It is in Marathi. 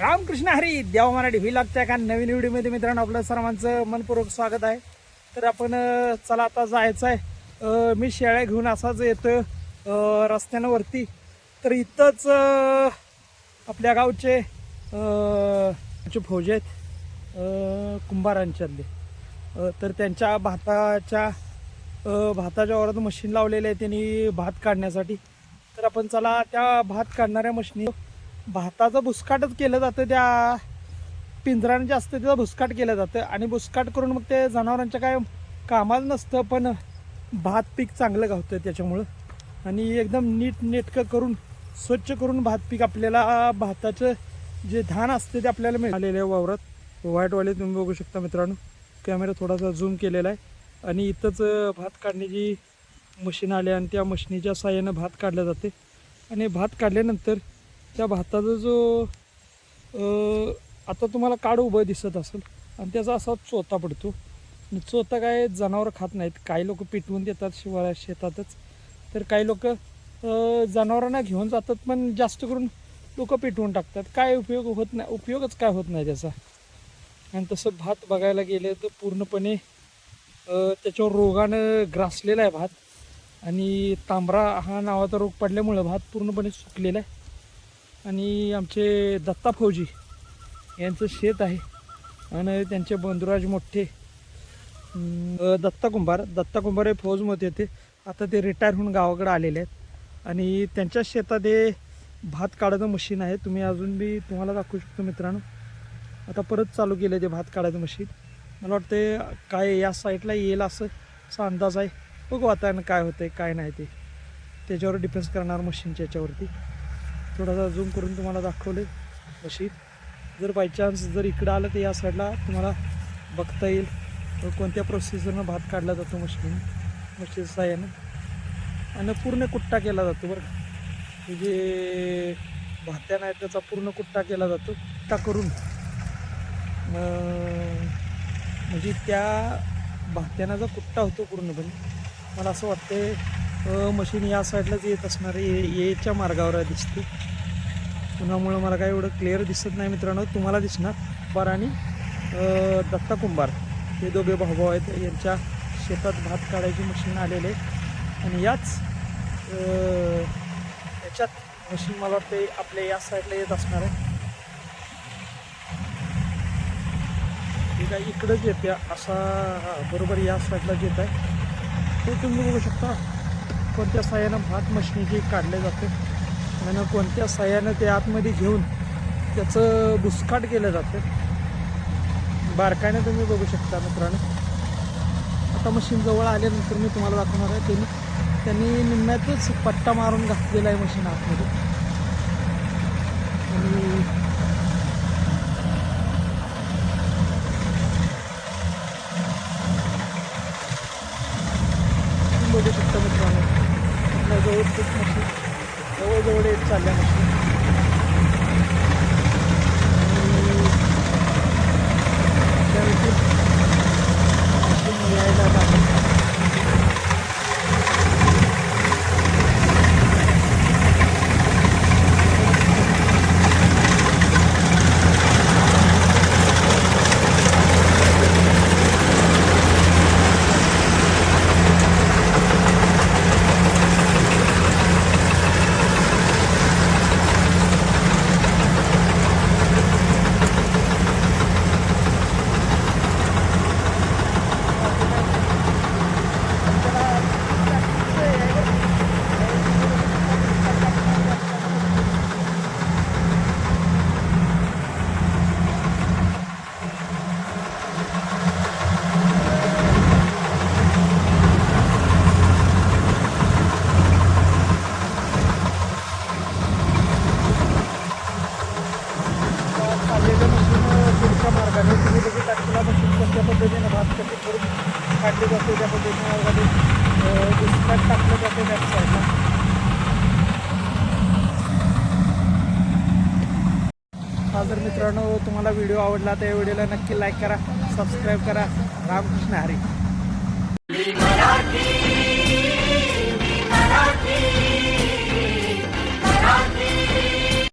रामकृष्ण हरी देवा मराठी व्ही लागत्या का नवीन व्हिडिओमध्ये मित्रांनो आपलं सर्वांचं मनपूर्वक स्वागत आहे. तर आपण चला आता जायचं आहे मी शेळ्या घेऊन असाच येतो रस्त्यांवरती तर इथंच आपल्या गावचे अं, फौजे आहेत कुंभारांच्यातले. तर त्यांच्या भाताच्या भाताच्या वरात मशीन लावलेलं आहे त्यांनी भात काढण्यासाठी. तर आपण चला त्या भात काढणाऱ्या मशीनी भाताचं भुसकाटच केलं जातं त्या पिंजरानं जे असतं त्याचं भुसकाट केलं जातं. आणि भुसकाट करून मग ते जनावरांच्या काय कामाला नसतं पण भात पीक चांगलं गावतं त्याच्यामुळं. आणि एकदम नीट नेटकं करून स्वच्छ करून भात पीक आपल्याला भाताचं जे धान असते ते आपल्याला मिळालेलं आहे वावरात व्हाईटवाले तुम्ही बघू शकता मित्रांनो. कॅमेरा थोडासा झूम केलेला आहे. आणि इथंच भात काढण्याची मशीन आली आणि त्या मशिनीच्या साह्यानं भात काढलं जाते. आणि भात काढल्यानंतर त्या भाताचा जो आता तुम्हाला काड उभं दिसत असेल आणि त्याचा असा चोथा पडतो. आणि चोथा काय जनावरं खात नाहीत. काही लोक पिटवून देतात शिवाय शेतातच. तर काही लोक जनावरांना घेऊन जातात पण जास्त करून लोक पिटवून टाकतात. काय उपयोग होत नाही उपयोगच काय होत नाही त्याचा. आणि तसं भात बघायला गेलं तर पूर्णपणे त्याच्यावर रोगानं ग्रासलेला आहे भात. आणि तांबरा हा नावाचा रोग पडल्यामुळं भात पूर्णपणे सुकलेला आहे. आणि आमचे दत्ता फौजी यांचं शेत आहे आणि त्यांचे बंधुराज मोठे. दत्ता कुंभार दत्ता कुंभार हे फौजमध्ये होते आता ते रिटायर होऊन गावाकडे आलेले आहेत. आणि त्यांच्या शेतात हे भात काढायचं मशीन आहे. तुम्ही अजून बी तुम्हाला दाखवू शकतो मित्रांनो. आता परत चालू केलं ते भात काढायचं मशीन मला वाटते काय या साईडला येईल असं असा अंदाज आहे. बघू आता काय होतं आहे काय नाही ते. त्याच्यावर डिपेंड्स करणार मशीनच्या याच्यावरती. थोडासा झूम करून तुम्हाला दाखवले अशी जर बाय चान्स जर इकडं आलं तर या साईडला तुम्हाला बघता येईल. कोणत्या प्रोसेसरनं भात काढला जातो मशीन मशीन साह्यानं आणि पूर्ण कुट्टा केला जातो बरं का. जे भात्यानं आहे त्याचा पूर्ण कुट्टा केला जातो. कुट्टा करून. म्हणजे त्या भात्यानाचा कुट्टा होतो पूर्णपणे मला असं वाटते मशीन या साईडलाच येत असणार आहे. ये येच्या मार्गावर दिसते. उन्हामुळं मला काय एवढं क्लिअर दिसत नाही मित्रांनो. तुम्हाला दिसणार. कुंभार आणि दत्ता कुंभार. हे दोघे भाऊभाऊ आहेत. यांच्या शेतात भात काढायची मशीन आलेले आहे. आणि याच याच्यात मशीन मला वाटते आपल्या या साईडला येत असणार आहे. ठीक आहे इकडंच येते असा हा बरोबर या साईडलाच येत आहे. ते तुम्ही बघू शकता. कोणत्या साह्यानं भात मशिनीची काढले जाते आणि कोणत्या साह्यानं ते आतमध्ये घेऊन त्याचं बुसकाट केलं जातं. बारकाईने तुम्ही बघू शकता मित्रांनो. आता मशीन जवळ आल्यानंतर मी तुम्हाला दाखवणार आहे त्यांनी त्यांनी निम्म्यातच पट्टा मारून घातलेला आहे मशीन आतमध्ये. आणि तुम्ही बघू शकता मित्रांनो आपल्या जवळ खूप मशीन. जवळजवळ येत चालल्या मशीन. आणि चाललेलं मशीन पुढच्या मार्गाने तुम्ही बघू टाकलेला मशीन कोणत्या पद्धतीने भात कशी करून काढली जाते त्या पद्धतीने मार्गाने डिस्काट टाकलं जाते त्या साईडला हा जर मित्रांनो तुम्हाला व्हिडिओ आवडला तर या व्हिडिओला नक्की लाईक करा सबस्क्राईब करा. रामकृष्ण हरी. मराठी